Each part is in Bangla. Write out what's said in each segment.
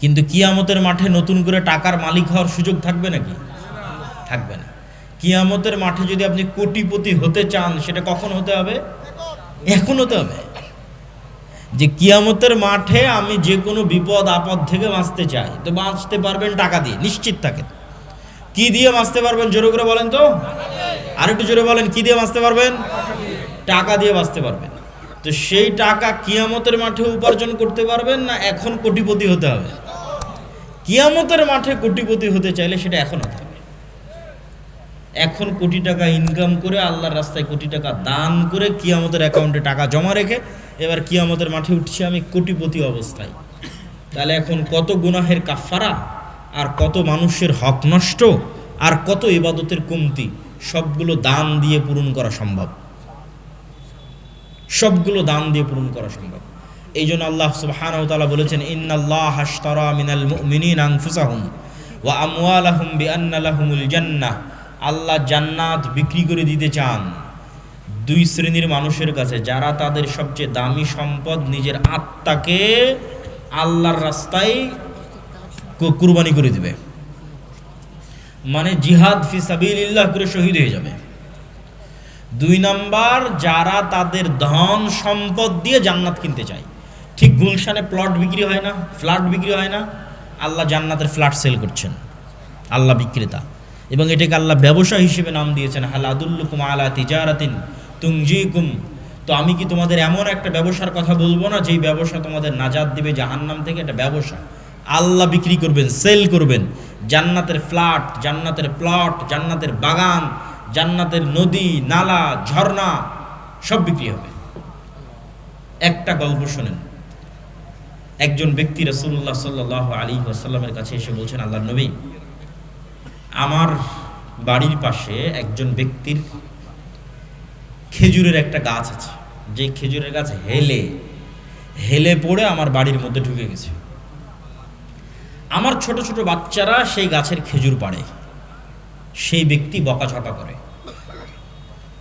কিন্তু কিয়ামতের মাঠে নতুন করে টাকার মালিক হওয়ার সুযোগ থাকবে নাকি? থাকবে না। কিয়ামতের মাঠে যদি আপনি কোটিপতি হতে চান, সেটা কখন হতে হবে? এখন হতে হবে। যে কিয়ামতের মাঠে আমি যে কোনো বিপদ, আপদ থেকে বাঁচতে চাই, তো বাঁচতে পারবেন টাকা দিয়ে, নিশ্চিত থাকেন কি দিয়ে বাঁচতে পারবেন, জোরে করে বলেন তো। আর একটু জোরে বলেন, কি দিয়ে বাঁচতে পারবেন? টাকা দিয়ে বাঁচতে পারবেন। তো সেই টাকা কিয়ামতের মাঠে উপার্জন করতে পারবেন না এখন কোটিপতি হতে হবে? কিয়ামতের মাঠে কোটিপতি হতে চাইলে সেটা এখন হতে হবে এখন কোটি টাকা ইনকাম করে আল্লাহর রাস্তায় কোটি টাকা দান করে কিয়ামতের অ্যাকাউন্টে টাকা জমা রেখে এবার কিয়ামতের মাঠে উঠছি আমি কোটিপতি অবস্থায়। তাহলে এখন কত গুনাহের কাফারা আর কত মানুষের হক নষ্ট, আর কত ইবাদতের কমতি, সবগুলো দান দিয়ে পূরণ করা সম্ভব। সবগুলো দান দিয়ে পূরণ করা সম্ভব। এই জন্য আল্লাহ সুবহানাহু ওয়া বলেছেন, ইন্নাল্লাহ মিনাল ওয়া আল্লাহ জান্নাত বিক্রি করে দিতে চান দুই শ্রেণির মানুষের কাছে, যারা তাদের সবচেয়ে দামি সম্পদ নিজের আত্মাকে আল্লাহর রাস্তায় কুরবানি করে দিবে। মানে জিহাদ ফি সাবিলিল্লাহ করে শহীদ হয়ে যাবে। দুই নাম্বার, যারা তাদের ধন সম্পদ দিয়ে জান্নাত কিনতে চায়। গুলশানে প্লট বিক্রি হয় না ফ্ল্যাট বিক্রি হয় না, আল্লাহ জান্নাতের ফ্ল্যাট সেল করছেন। আল্লাহ বিক্রেতা। এবং এটাকে আল্লাহ ব্যবসা হিসেবে নাম দিয়েছেন, হাল আদুল্লুকুম আলা তিজারাতিন তুংজিকুম। তো আমি কি তোমাদের এমন একটা ব্যবসার কথা বলব না, যেই ব্যবসা তোমাদের নাজাদ দিবে জাহান্নাম থেকে? এটা ব্যবসা। আল্লাহ বিক্রি করবেন সেল করবেন। জান্নাতের ফ্ল্যাট জান্নাতের প্লট জান্নাতের বাগান, জান্নাতের নদী, নালা, ঝর্ণা, সব বিক্রি হবে। একটা গল্প শোনেন। একজন ব্যক্তি রসুল্লাহ সাল্লাহ আলী আসাল্লামের কাছে এসে বলছেন আল্লাহ নবী, আমার বাড়ির পাশে একজন ব্যক্তির খেজুরের একটা গাছ আছে। যে খেজুরের গাছ হেলে হেলে পড়ে আমার বাড়ির মধ্যে ঢুকে গেছে। আমার ছোট ছোট বাচ্চারা সেই গাছের খেজুর পাড়ে। সেই ব্যক্তি বকাঝকা করে।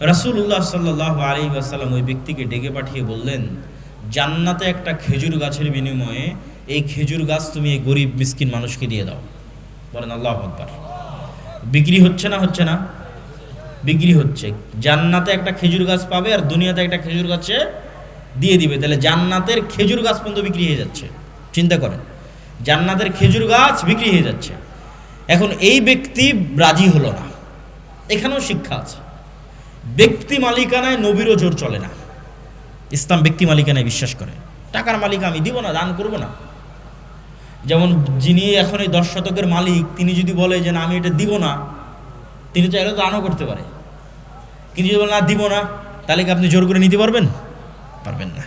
রাসূলুল্লাহ সাল্লাহ আলী আসাল্লাম ওই ব্যক্তিকে ডেকে পাঠিয়ে বললেন জান্নাতে একটা খেজুর গাছের বিনিময়ে এই খেজুর গাছ তুমি এই গরিব, মিসকিন মানুষকে দিয়ে দাও। বলেন আল্লাহ আকবার। বিক্রি হচ্ছে না হচ্ছে না? বিক্রি হচ্ছে। জান্নাতে একটা খেজুর গাছ পাবে আর দুনিয়াতে একটা খেজুর গাছে দিয়ে দিবে। তাহলে জান্নাতের খেজুর গাছ পর্যন্ত বিক্রি হয়ে যাচ্ছে। চিন্তা করেন, জান্নাতের খেজুর গাছ বিক্রি হয়ে যাচ্ছে। এখন এই ব্যক্তি রাজি হলো না। এখানেও শিক্ষা আছে। ব্যক্তি মালিকানায় নবীরও জোর চলে না। ইসলাম ব্যক্তি মালিকানায় বিশ্বাস করে। টাকার মালিক আমি, দিব না, দান করব না। যেমন যিনি এখন এই দশ শতকের মালিক, তিনি যদি বলে যে না, আমি এটা দিব না, তিনি চাইলে দানও করতে পারে। কিন্তু যদি বলে না, দিব না, তাহলে কি আপনি জোর করে নিতে পারবেন? পারবেন না।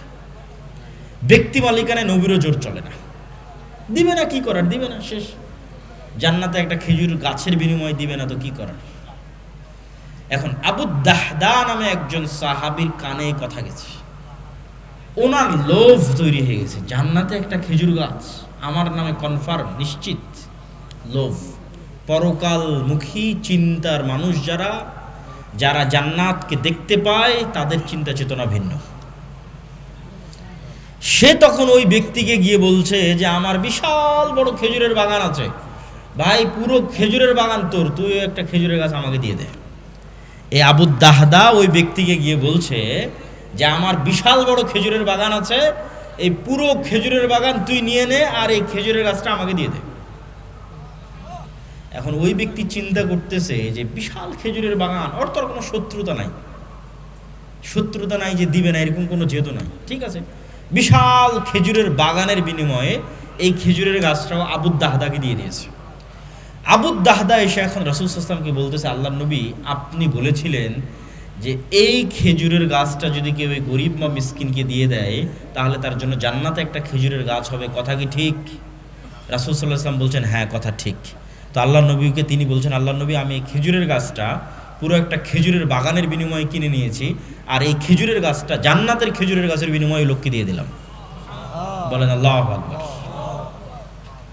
ব্যক্তি মালিকানায় নবীরও জোর চলে না। দিবে না, কি করার? দিবে না, শেষ। জান্নাতে একটা খেজুর গাছের বিনিময়ে দিবে না, তো কি করার? এখন আবু দাহদা নামে একজন সাহাবীর কানে কথা গেছে। ওনার লোভ তৈরি হয়ে গেছে। জান্নাতে একটা খেজুর গাছ, আমার নামে কনফার্ম নিশ্চিত, লোভ। পরকাল মুখী চিন্তার মানুষ যারা যারা জান্নাতকে দেখতে পায়, তাদের চিন্তা চেতনা ভিন্ন। সে তখন ওই ব্যক্তিকে গিয়ে বলছে যে, আমার বিশাল বড় খেজুরের বাগান আছে। ভাই, পুরো খেজুরের বাগান তোর তুই একটা খেজুরের গাছ আমাকে দিয়ে দে। এ আবু দাহদা ওই ব্যক্তিকে গিয়ে বলছে যে আমার বিশাল বড় খেজুরের বাগান আছে, এই পুরো খেজুরের বাগান তুই নিয়ে নে আর এই খেজুরের গাছটা আমাকে দিয়ে দে। এখন ওই ব্যক্তি চিন্তা করতেছে যে বিশাল খেজুরের বাগান, ওর তোর কোনো শত্রুতা নাই। শত্রুতা নাই যে দিবে না, এরকম কোনো যেহেতু নাই। ঠিক আছে? বিশাল খেজুরের বাগানের বিনিময়ে এই খেজুরের গাছটাও আবুদ দাহদাকে দিয়ে দিয়েছে। আবুদ দাহদা এসে এখন রসুল সাল্লামকে বলতেছে আল্লাহ নবী, আপনি বলেছিলেন যে এই খেজুরের গাছটা যদি কেউ গরিব বা মিসকিনকে দিয়ে দেয়, তাহলে তার জন্য জান্নাতে একটা খেজুরের গাছ হবে। কথা কি ঠিক? রাসুল সাল্লাহ আসলাম বলছেন হ্যাঁ কথা ঠিক। তো আল্লাহ নবীকে তিনি বলছেন আল্লাহ নবী, আমি এই খেজুরের গাছটা পুরো একটা খেজুরের বাগানের বিনিময়ে কিনে নিয়েছি, আর এই খেজুরের গাছটা জান্নাতের খেজুরের গাছের বিনিময়ে লোককে দিয়ে দিলাম। বলেন, আল্লাহ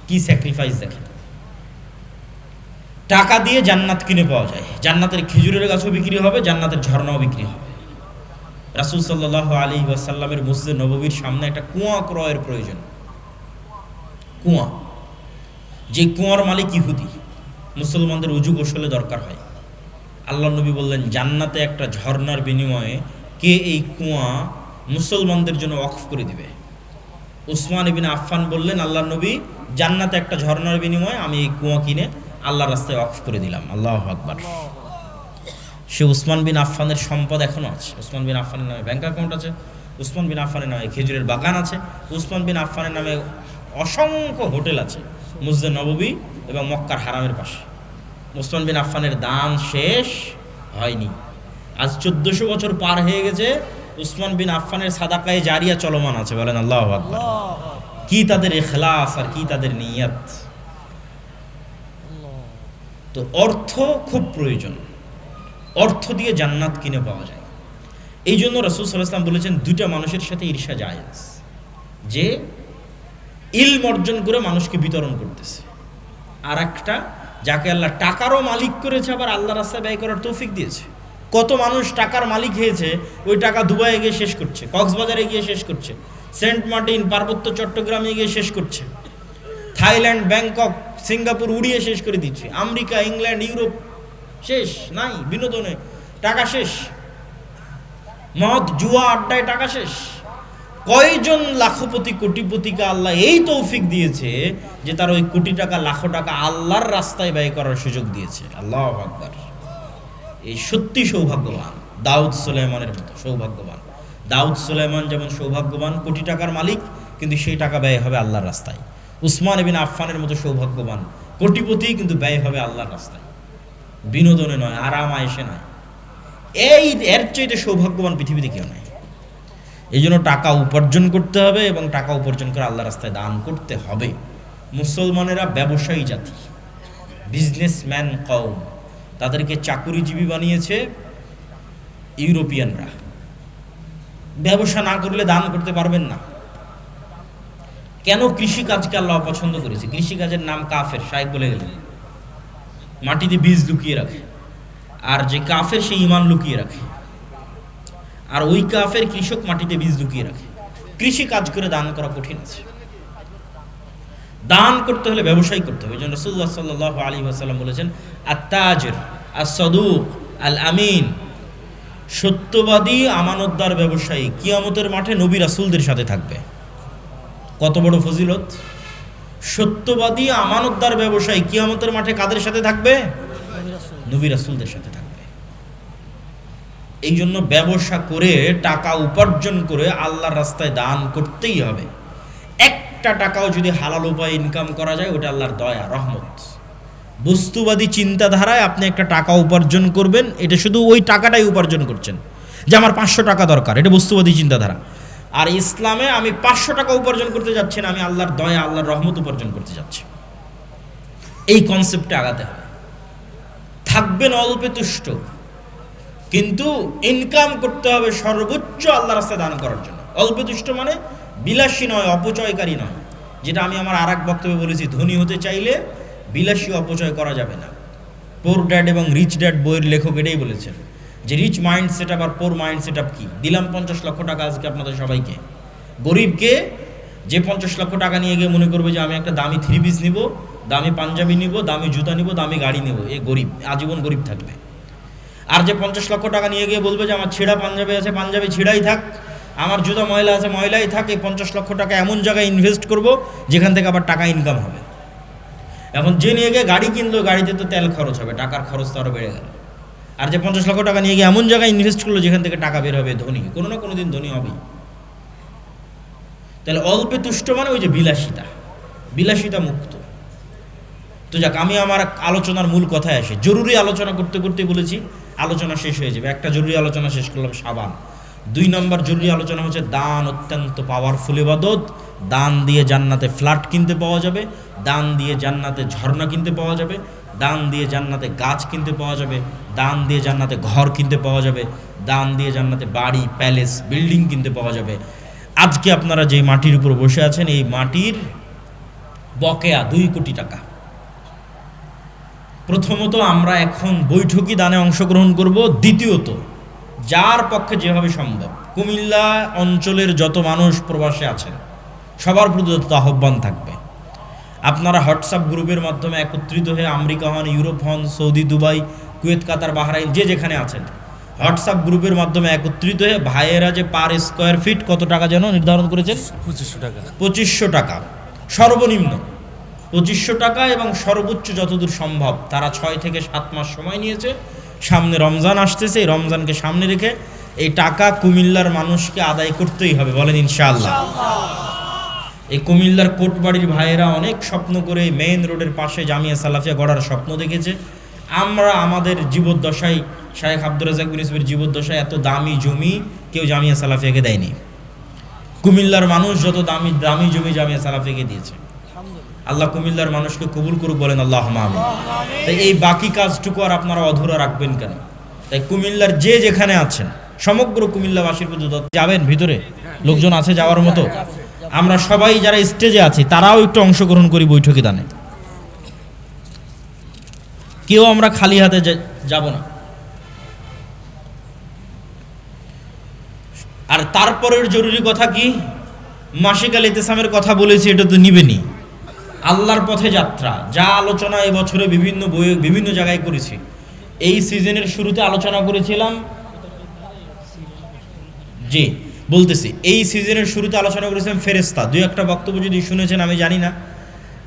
কি স্যাক্রিফাইস দেখেন। টাকা দিয়ে জান্নাত কিনে পাওয়া যায়। জান্নাতের খেজুরের গাছও বিক্রি হবে, জান্নাতের ঝর্ণাও বিক্রি হবে। রাসুল সাল্লাহ আলী ওয়াসাল্লামের মসজিদ নববীর সামনে একটা কুয়া ক্রয়ের প্রয়োজন। কুয়া। যে কুয়ার মালিক ইহুদি। মুসলমানদের উজু গোসলে দরকার হয়। আল্লাহ নবী বললেন, জান্নাতে একটা ঝর্ণার বিনিময়ে কে এই কুয়া মুসলমানদের জন্য অফ করে দিবে? উসমান ইবিন আফফান বললেন আল্লাহ নবী, জান্নাতে একটা ঝর্ণার বিনিময়ে আমি এই কুয়া কিনে আল্লাহ রাস্তায় অফ করে দিলাম। আল্লাহ আকবার। সে উসমান বিন আফফানের সম্পদ এখনও আছে। উসমান বিন আফফানের নামে ব্যাংক অ্যাকাউন্ট আছে উসমান বিন আফফানের নামে খেজুরের বাগান আছে উসমান বিন আফফানের নামে অসংখ্য হোটেল আছে মুসদে নববী এবং মক্কার হারামের পাশে। উসমান বিন আফফানের দান শেষ হয়নি। আজ চোদ্দশো বছর পার হয়ে গেছে উসমান বিন আফফানের সাদাকায় জারিয়া চলমান আছে বলেন আল্লাহ আকবার। কি তাদের এখলাস আর কি তাদের নিয়ত। তো অর্থ খুব প্রয়োজন। অর্থ দিয়ে জান্নাত কিনে পাওয়া যায়। এই জন্য রসুল সাল্লাম বলেছেন, দুইটা মানুষের সাথে ঈর্ষা জায়েজ। যে ইলম অর্জন করে মানুষকে বিতরণ করতেছে। আর একটা যাকে আল্লাহ টাকারও মালিক করেছে, আবার আল্লাহ রাস্তায় ব্যয় করার তৌফিক দিয়েছে। কত মানুষ টাকার মালিক হয়েছে, ওই টাকা দুবাইয়ে গিয়ে শেষ করছে, কক্সবাজারে গিয়ে শেষ করছে, সেন্ট মার্টিন, পার্বত্য চট্টগ্রামে গিয়ে শেষ করছে। থাইল্যান্ড, ব্যাংকক সিঙ্গাপুর উড়িয়ে শেষ করে দিচ্ছে। আমেরিকা, ইংল্যান্ড, ইউরোপ, শেষ, নাই, বিনোদনে টাকা শেষ। মদ, জুয়া, আড্ডায় টাকা শেষ। কয়জন লাখপতি, কোটিপতিকে আল্লাহ এই তৌফিক দিয়েছে যে তার ওই কোটি টাকা, লাখো টাকা আল্লাহর রাস্তায় ব্যয় করার সুযোগ দিয়েছে? আল্লাহ আকবার। এই সত্যি সৌভাগ্যবান। দাউদ সুলাইমানের মতো সৌভাগ্যবান। দাউদ সুলাইমান যেমন সৌভাগ্যবান কোটি টাকার মালিক, কিন্তু সেই টাকা ব্যয় হবে আল্লাহর রাস্তায়। উসমান বিন আফফানের মতো সৌভাগ্যবান। কোটিপতি কিন্তু ব্যয় হবে আল্লাহর রাস্তায়। বিনোদনে নয় আরাম আয়েসে নয়। এই এর চাইতে সৌভাগ্যবান পৃথিবীতে কেউ নাই। এই জন্য টাকা উপার্জন করতে হবে এবং টাকা উপার্জন করে আল্লাহ রাস্তায় দান করতে হবে। মুসলমানেরা ব্যবসায়ী জাতি বিজনেসম্যান কম তাদেরকে চাকুরিজীবী বানিয়েছে ইউরোপিয়ানরা। ব্যবসা না করলে দান করতে পারবেন না। কেন কৃষিকাজকে আল্লাহ পছন্দ করেছে? কৃষিকাজের নাম কাফের সাহেব বলে গেলেন। মাটিতে বীজ লুকিয়ে রাখে। আর যে কাফের সে ইমান লুকিয়ে রাখে। আর ওই কাফের কৃষক মাটিতে বীজ লুকিয়ে রাখে। কৃষি কাজ করে দান করা কঠিন আছে। দান করতে হলে ব্যবসায় করতে হবে। জন্য রসুল্লাহ সাল্লাহ আলী আসাল্লাম বলেছেন আত্মাজের আর সদুক আল আমিন সত্যবাদী, আমানতদার ব্যবসায়ী কিয়ামতের মাঠে নবী রাসুলদের সাথে থাকবে। কত বড় ফজিলত? সত্যবাদী, আমানতদার ব্যবসায়ী কিয়ামতের মাঠে কাদের সাথে থাকবে? নবী রাসুলদের সাথে থাকবে। এই জন্য ব্যবসা করে, টাকা উপার্জন করে আল্লাহর রাস্তায় দান করতেই হবে। একটা টাকাও যদি হালাল উপায়ে ইনকাম করা যায়, ওটা আল্লাহর দয়া, রহমত। বস্তুবাদী চিন্তাধারায় আপনি একটা টাকা উপার্জন করবেন, এটা শুধু ওই টাকাটাই উপার্জন করছেন। যে আমার পাঁচশো টাকা দরকার, এটা বস্তুবাদী চিন্তাধারা। আর ইসলামে আমি পাঁচশো টাকা উপার্জন করতে যাচ্ছি না, আমি আল্লাহর দয়া, আল্লাহর রহমত উপার্জন করতে যাচ্ছি। এই কনসেপ্টে আগাতে হবে। থাকবেন অল্পে তুষ্ট, কিন্তু ইনকাম করতে হবে সর্বোচ্চ আল্লাহ রাস্তায় দান করার জন্য। অল্পে তুষ্ট মানে বিলাসী নয়, অপচয়কারী নয়, যেটা আমি আমার আর এক বক্তব্যে বলেছি, ধনী হতে চাইলে বিলাসী অপচয় করা যাবে না। পোর ড্যাড এবং রিচ ড্যাড বইয়ের লেখক এটাই বলেছেন। যে রিচ মাইন্ড সেট আপ আর পোর মাইন্ড সেট আপ কি? দিলাম পঞ্চাশ লক্ষ টাকা আজকে আপনাদের সবাইকে। গরিবকে যে পঞ্চাশ লক্ষ টাকা নিয়ে গিয়ে মনে করবে যে আমি একটা দামি থ্রি পিস নিব, দামি পাঞ্জাবি নিব, দামি জুতা নিব, দামি গাড়ি নেব, এ গরিব, আজীবন গরিব থাকবে। আর যে পঞ্চাশ লক্ষ টাকা নিয়ে গিয়ে বলবে যে আমার ছেঁড়া পাঞ্জাবি আছে, পাঞ্জাবি ছিঁড়াই থাক, আমার জুতা ময়লা আছে, ময়লাই থাক, এই পঞ্চাশ লক্ষ টাকা এমন জায়গায় ইনভেস্ট করব যেখান থেকে আবার টাকা ইনকাম হবে। এখন যে নিয়ে গিয়ে গাড়ি কিনলো, গাড়িতে তো তেল খরচ হবে, টাকার খরচ তো আরও বেড়ে গেল। আর যে পঞ্চাশ লক্ষ টাকা নিয়ে গিয়ে এমন জায়গায় ইনভেস্ট করল যেখান থেকে টাকা বের হবে ধনী, কোনো না কোনো দিন ধনী হবেই। তাহলে অল্পে তুষ্ট মানে ওই যে বিলাসিতা বিলাসিতা মুক্ত। তো যাক, আমি আমার আলোচনার মূল কথায় আসি। জরুরি আলোচনা করতে করতে বলেছি, আলোচনা শেষ হয়ে যাবে। একটা জরুরি আলোচনা শেষ করলাম, সাবান। দুই নম্বর জরুরি আলোচনা হচ্ছে, দান অত্যন্ত পাওয়ারফুল ইবাদত। দান দিয়ে জান্নাতে ফ্ল্যাট কিনতে পাওয়া যাবে, দান দিয়ে জান্নাতে ঝর্ণা কিনতে পাওয়া যাবে। দান দিয়ে জান্নাতে গাছ কিনতে পাওয়া যাবে, দান দিয়ে জান্নাতে ঘর কিনতে পাওয়া যাবে, দান দিয়ে জান্নাতে বাড়ি, প্যালেস, বিল্ডিং কিনতে পাওয়া যাবে। আজকে আপনারা যে মাটির উপর বসে আছেন, এই মাটির বকেয়া দুই কোটি টাকা। প্রথমত আমরা এখন বৈঠকি দানে অংশগ্রহণ করব, দ্বিতীয়ত যার পক্ষে যেভাবে সম্ভব। কুমিল্লা অঞ্চলের যত মানুষ প্রবাসে আছেন, সবার প্রতি আহ্বান থাকবে। আপনারা হোয়াটসঅ্যাপ গ্রুপের মাধ্যমে একত্রিত হয়ে আমেরিকা হন ইউরোপ হন Saudi Dubai Kuwait Qatar Bahrain যে যেখানে আছেন। হোয়াটসঅ্যাপ গ্রুপের মাধ্যমে একত্রিত হয়ে ভাইয়েরা যে পার স্কোয়ার ফিট কত টাকা যেন নির্ধারণ করেছেন? পঁচিশশো টাকা। পঁচিশশো টাকা। সর্বনিম্ন পঁচিশশো টাকা এবং সর্বোচ্চ যতদূর সম্ভব। তারা ছয় থেকে সাত মাস সময় নিয়েছে। সামনে রমজান আসতেছে। এই রমজানকে সামনে রেখে এই টাকা কুমিল্লার মানুষকে আদায় করতেই হবে বলেন ইনশাআল্লাহ। এই কুমিল্লার কোটবাড়ির ভাইয়েরা অনেক স্বপ্ন করে মেইন রোডের পাশে জামিয়া সালাফিয়া গড়ার স্বপ্ন দেখেছে। আমরা আমাদের জীবদ্দশায় শাহেখ আব্দুর রাজাক বিন জীবদ্দশায় এত দামি জমি কেউ জামিয়া সালাফিয়াকে দেয়নি। কুমিল্লার মানুষ যত দামি দামি জমি জামিয়া সালাফিকে দিয়েছে। আল্লাহ কুমিল্লার মানুষকে কবুল করুক বলেন আল্লাহ আমিন। তাই এই বাকি কাজটুকু আর আপনারা অধুরা রাখবেন কেন? তাই কুমিল্লার যে যেখানে আছেন, সমগ্র কুমিল্লাবাসীর প্রতি যাবেন ভিতরে? লোকজন আছে যাওয়ার মতো? আমরা সবাই যারা স্টেজে আছি, তারাও একটু অংশগ্রহণ করি বৈঠকে দানে কেউ আমরা খালি হাতে যাব না। আর তারপরের জরুরি কথা কি? মাসিক আল ইতেসামের কথা বলেছি, এটা তো নিবেনি। আল্লাহর পথে যাত্রা, যা আলোচনা এবছরে বিভিন্ন বইয়ে বিভিন্ন জায়গায় করেছি। এই সিজনের শুরুতে আলোচনা করেছিলাম। জি। বলতেছি, এই সিজনের শুরুতে আলোচনা করেছিলাম ফেরেস্তা দুই একটা বক্তব্য যদি শুনেছেন, আমি জানি না।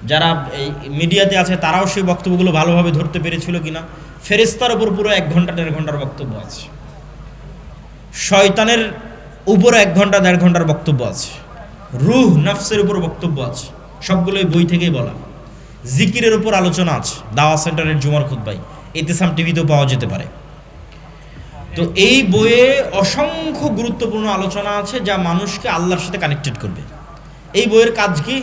যারা এই মিডিয়াতে আছে, তারাও সেই বক্তব্যগুলো ভালোভাবে ধরতে পেরেছিল কিনা। ফেরেস্তার ওপর পুরো এক ঘণ্টা দেড় ঘণ্টার বক্তব্য আছে। শয়তানের উপর এক ঘণ্টা দেড় ঘণ্টার বক্তব্য আছে। রুহ, নাফসের উপর বক্তব্য আছে। সবগুলোই বই থেকেই বলা। জিকিরের উপর আলোচনা আছে। দাওয়া সেন্টারের জুমার খুদ্াই এতেসাম টিভিতেও পাওয়া যেতে পারে। তো এই বইয়ে অসংখ্য গুরুত্বপূর্ণ আলোচনা আছে যা মানুষকে আল্লাহর সাথে কানেক্টেড করবে। এই বইয়ের কাজ কি?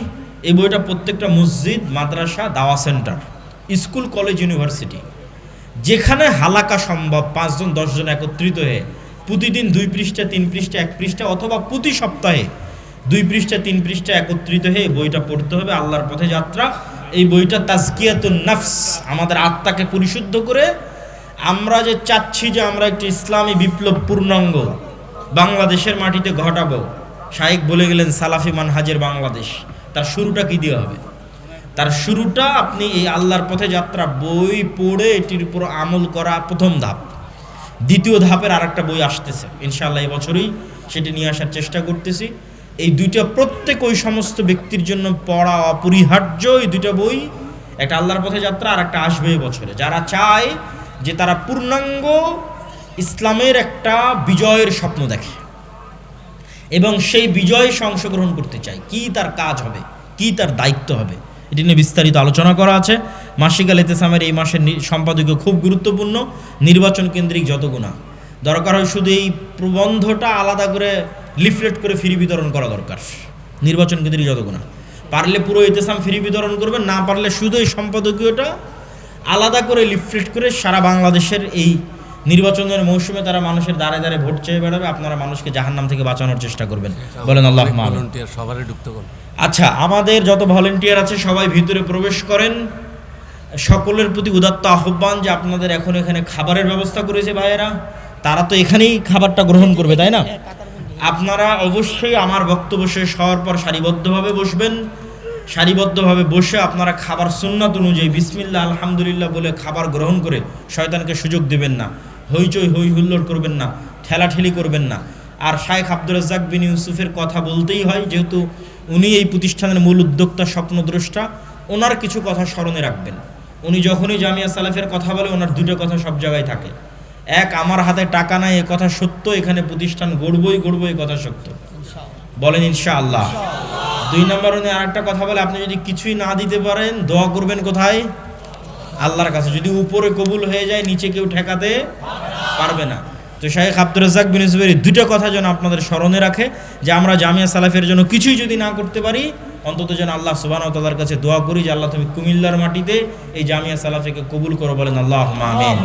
এই বইটা প্রত্যেকটা মসজিদ, মাদ্রাসা, দাওয়া সেন্টার, স্কুল, কলেজ, ইউনিভার্সিটি, যেখানে হালাকা সম্ভব পাঁচজন, দশজন একত্রিত হয়ে প্রতিদিন দুই পৃষ্ঠা, তিন পৃষ্ঠা, এক পৃষ্ঠা অথবা প্রতি সপ্তাহে দুই পৃষ্ঠা, তিন পৃষ্ঠা একত্রিত হয়ে বইটা পড়তে হবে আল্লাহর পথে যাত্রা। এই বইটা তাজকিয়াতুন নাফস, আমাদের আত্মাকে পরিশুদ্ধ করে আমরা যে চাচ্ছি যে আমরা একটি ইসলামী বিপ্লব পূর্ণাঙ্গ, বাংলাদেশের মাটিতে ঘটাবো শাইক বলে গেলেন সালাফি মানহাজের বাংলাদেশ, তার শুরুটা কি দিয়ে হবে? তার শুরুটা আপনি এই আল্লাহর পথে যাত্রা বই পড়ে এটির উপর আমল করা প্রথম ধাপ। দ্বিতীয় ধাপের আরেকটা বই আসতেছে। ইনশাআল্লাহ এই বছরই সেটি নিয়ে আসার চেষ্টা করতেছি। এই দুইটা প্রত্যেক ওই সমস্ত ব্যক্তির জন্য পড়া অপরিহার্য, এই দুইটা বই একটা আল্লাহর পথে যাত্রা আর একটা আসবে বছরে যারা চায় যে তারা পূর্ণাঙ্গ ইসলামের একটা বিজয়ের স্বপ্ন দেখে এবং সেই বিজয়ে অংশগ্রহণ করতে চায়। কি তার কাজ হবে? কি তার দায়িত্ব হবে? এটি নিয়ে বিস্তারিত আলোচনা করা আছে। মাসিক আল ইতেসামের এই মাসের সম্পাদকীয় খুব গুরুত্বপূর্ণ। নির্বাচন কেন্দ্রিক যত গুণা। দরকার হয় শুধু এই প্রবন্ধটা আলাদা করে লিফলেট করে ফ্রি বিতরণ করা দরকার। নির্বাচন কেন্দ্রিক যত গুণা। পারলে পুরো ইতেসাম ফ্রি বিতরণ করবেন, না পারলে শুধু এই সম্পাদকীয়টা আলাদা করে লিফলেট করে সারা বাংলাদেশের এই নির্বাচনের মৌসুমে তারা মানুষের দ্বারে দ্বারে ভোট চেয়ে বেড়াবে আপনারা মানুষকে জাহান্নাম থেকে বাঁচানোর চেষ্টা করবেন। বলেন আল্লাহ ভলেন্টিয়ার সবারই ঢুকতে আচ্ছা আমাদের যত ভলেন্টিয়ার আছে সবাই ভিতরে প্রবেশ করেন। সকলের প্রতি উদাত্ত আহ্বান যে আপনাদের এখন এখানে খাবারের ব্যবস্থা করেছে ভাইয়েরা। তারা তো এখানেই খাবারটা গ্রহণ করবে তাই না? আপনারা অবশ্যই আমার বক্তব্য শেষ হওয়ার পর সারিবদ্ধভাবে বসবেন। সারিবদ্ধভাবে বসে আপনারা খাবার সুন্নাত অনুযায়ী বিসমিল্লা আলহামদুলিল্লাহ বলে খাবার গ্রহণ করে শয়তানকে সুযোগ দেবেন না। হইচই, হই, হুল্লোড় করবেন না। ঠেলাঠেলি করবেন না। আর শায়েখ আব্দুর রাজ্জাক বিন ইউসুফের কথা বলতেই হয়, যেহেতু উনি এই প্রতিষ্ঠানের মূল উদ্যোক্তা, স্বপ্নদ্রষ্টা, ওনার কিছু কথা স্মরণে রাখবেন। উনি যখনই জামিয়া সালাফের কথা বলে, ওনার দুটো কথা সব জায়গায় থাকে। এক, আমার হাতে টাকা নাই, এ কথা সত্য, এখানে প্রতিষ্ঠান গড়বই গড়বো এ কথা সত্য। বলেন ইনশা আল্লাহ দুই নম্বর উনি আরেকটা কথা বলে, আপনি যদি কিছুই না দিতে পারেন, দোয়া করবেন কোথায়? আল্লাহর কাছে। যদি উপরে কবুল হয়ে যায়, নিচে কেউ ঠেকাতে পারবে না। তো শাহেখ আব্দুর রাজ্জাক বিন দুটো কথা যেন আপনাদের স্মরণে রাখে, যে আমরা জামিয়া সালাফের জন্য কিছুই যদি না করতে পারি, অন্তত যেন আল্লাহ সুবাহ তাল্লার কাছে দোয়া করি যে আল্লাহ তুমি কুমিল্লার মাটিতে এই জামিয়া সালাফিকে কবুল করো বলেন আল্লাহ আমিন।